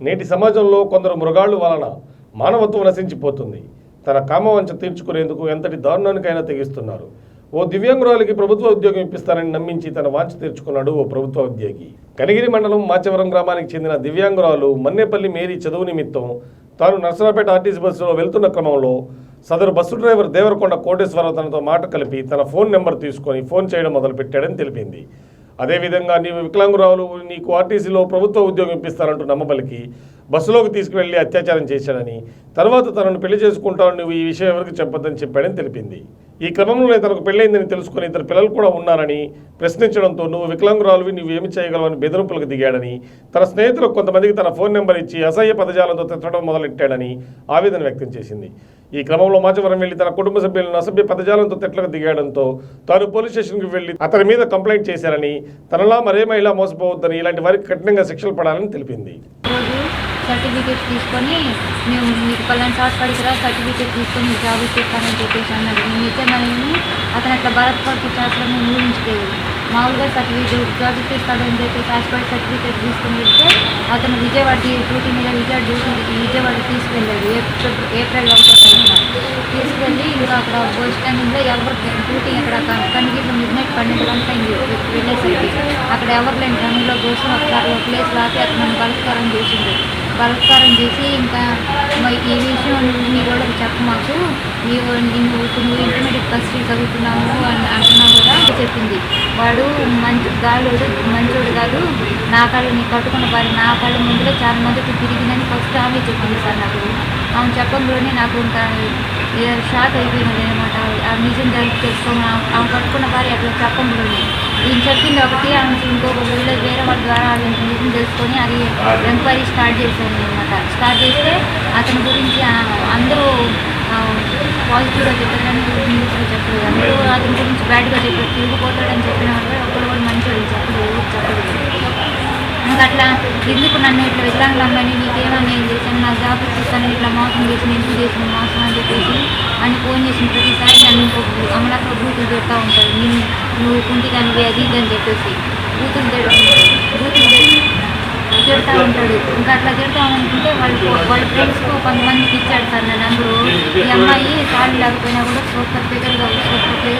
నేటి సమాజంలో కొందరు మృగాళ్ళు వలన మానవత్వం నశించిపోతుంది. తన కామవంచ తీర్చుకునేందుకు ఎంతటి దారుణానికైనా తెగిస్తున్నారు. ఓ దివ్యాంగురాలికి ప్రభుత్వ ఉద్యోగం ఇప్పిస్తానని నమ్మించి తన వాంఛ తీర్చుకున్నాడు ఓ ప్రభుత్వ ఉద్యోగి. కనిగిరి మండలం మాచవరం గ్రామానికి చెందిన దివ్యాంగురాలు మన్నేపల్లి మేరీ చదువు నిమిత్తం తాను నర్సరాపేట ఆర్టీసీ బస్సులో వెళ్తున్న క్రమంలో సదరు బస్సు డ్రైవర్ దేవరకొండ కోటేశ్వరరావు తనతో మాట కలిపి తన ఫోన్ నెంబర్ తీసుకొని ఫోన్ చేయడం మొదలుపెట్టాడని తెలిపింది. అదేవిధంగా నీవు వికలాంగురావులు నీకు ఆర్టీసీలో ప్రభుత్వ ఉద్యోగం ఇప్పిస్తారంటూ నమ్మబలికి బస్సులోకి తీసుకువెళ్ళి అత్యాచారం చేశాడని తర్వాత తనను పెళ్ళి చేసుకుంటాను నువ్వు ఈ విషయం ఎవరికి చెప్పొద్దని చెప్పాడని తెలిపింది. ఈ క్రమంలోనే తనకు పెళ్ళైందని తెలుసుకుని ఇద్దరు పిల్లలు కూడా ఉన్నారని ప్రశ్నించడంతో నువ్వు వికలాంగురాలువి నువ్వు ఏమి చేయగలవని బెదిరింపులకు దిగాడని తన స్నేహితులకు కొంతమందికి తన ఫోన్ నెంబర్ ఇచ్చి అసహ్య పదజాలంతో తిట్టడం మొదలెట్టాడని ఆవేదన వ్యక్తం చేసింది. ఈ క్రమంలో మాచవరం వెళ్ళి తన కుటుంబ సభ్యులను అసభ్య పదజాలంతో తిట్లకు దిగాడంతో తాను పోలీస్ స్టేషన్కి వెళ్ళి అతని మీద కంప్లైంట్ చేశారని తనలా మరే మహిళ మోసపోవద్దని ఇలాంటి వారికి కఠినంగా శిక్షలు పడాలని తెలిపింది. సర్టిఫికేట్ తీసుకొని మేము మీకు పలానా షార్ట్ పడికరా సర్టిఫికేట్ తీసుకొని మీకు జాబ్ ఇచ్చేస్తానని చెప్పేసి అన్నాడు ఇచ్చే ఇచ్చానని అతను అట్లా భారత్ పార్టీ చేస్తాను నేను ఊహించలేదు మామూలుగా సర్టిఫికేట్ జాబ్ ఇచ్చేస్తాడని చెప్పేసి హాస్పిటల్ సర్టిఫికేట్ తీసుకుని వెళ్తే అతను విజయవాడ డ్యూటీ మీద విజయవాడ డ్యూటీ విజయవాడ తీసుకెళ్ళాడు. ఏప్రిల్ ఏప్రిల్ ఒకటో తీసుకెళ్ళి ఇంకా అక్కడ బస్ స్టాండింగ్లో ఎవరు డ్యూటీ ఇక్కడ కనీసం మిడ్ నైట్ పన్నెండు గంటల వెళ్ళేసరికి అక్కడ ఎవరు లేని టైంలో కోసం ఒకసారి ఒక ప్లేస్ లాపి అతను బలత్కారం చేసింది బలత్కారం చేసి ఇంకా ఈ విషయం నువ్వు మీ చెప్ప మాకు. నీవు నువ్వు ఇంటర్మీడియట్ ఫస్ట్ చదువుతున్నావు అని అంటున్నా కూడా చెప్పింది. వాడు మంచి గాలుడు మంచోడు కాదు. నా కాళ్ళు నీ కట్టుకున్న వారి నా కాళ్ళ ముందులో చాలా మందికి తిరిగిందని ఫస్ట్ ఆమె చెప్పింది సార్ నాకు. ఆమె చెప్పంలోనే నాకు ఇంకా షాక్ అయిపోయినది అనమాట ఆ నిజం జరిగి తెలుసుకోమని ఆమె- ఆమె కట్టుకున్న భార్య అట్లా చెప్పంలోనే ఈయన చెప్పింది ఒకటి ఆమె ఇంకొక వీళ్ళ వేరే వాళ్ళ ద్వారా అది నిజం తెలుసుకొని అది ఎంక్వైరీ స్టార్ట్ చేశాను అనమాట స్టార్ట్ చేస్తే అతని గురించి అందరూ పాజిటివ్గా చెప్పారని న్యూస్లో చెప్పలేదు. అందరూ అతని గురించి బ్యాడ్గా చెప్పారు తిరిగిపోతాడని చెప్పిన వాళ్ళు ఒకరు కూడా మంచివాళ్ళు చెప్పలేదు చెప్పలేదు. ఇంకా అట్లా ఎందుకు నన్ను ఇట్లా వికలాంగులు అమ్మాయి నీకేమని నేను చేశాను? నా జాబ్ ఇస్తాను ఇట్లా మోసం చేసి ఎందుకు చేసిన మోసం అని చెప్పేసి అని ఫోన్ చేసిన ప్రతిసారి నన్ను ఇంకొక అమలాక బూతులు పెడతా ఉంటాడు నువ్వు కుంటి దానివి అది ఇది అని చెప్పేసి బూతులు తిడ- బూతులు తిడతా ఉంటాడు. ఇంకా అట్లా తిడతామనుకుంటే వాళ్ళు వాళ్ళ ఫ్రెండ్స్కు కొంతమందికి ఇచ్చాడు సార్ నా నెంబరు ఈ అమ్మాయి కాళ్ళు లేకపోయినా కూడా సూపర్ ఫిగర్గా సూపర్ ఫిగర్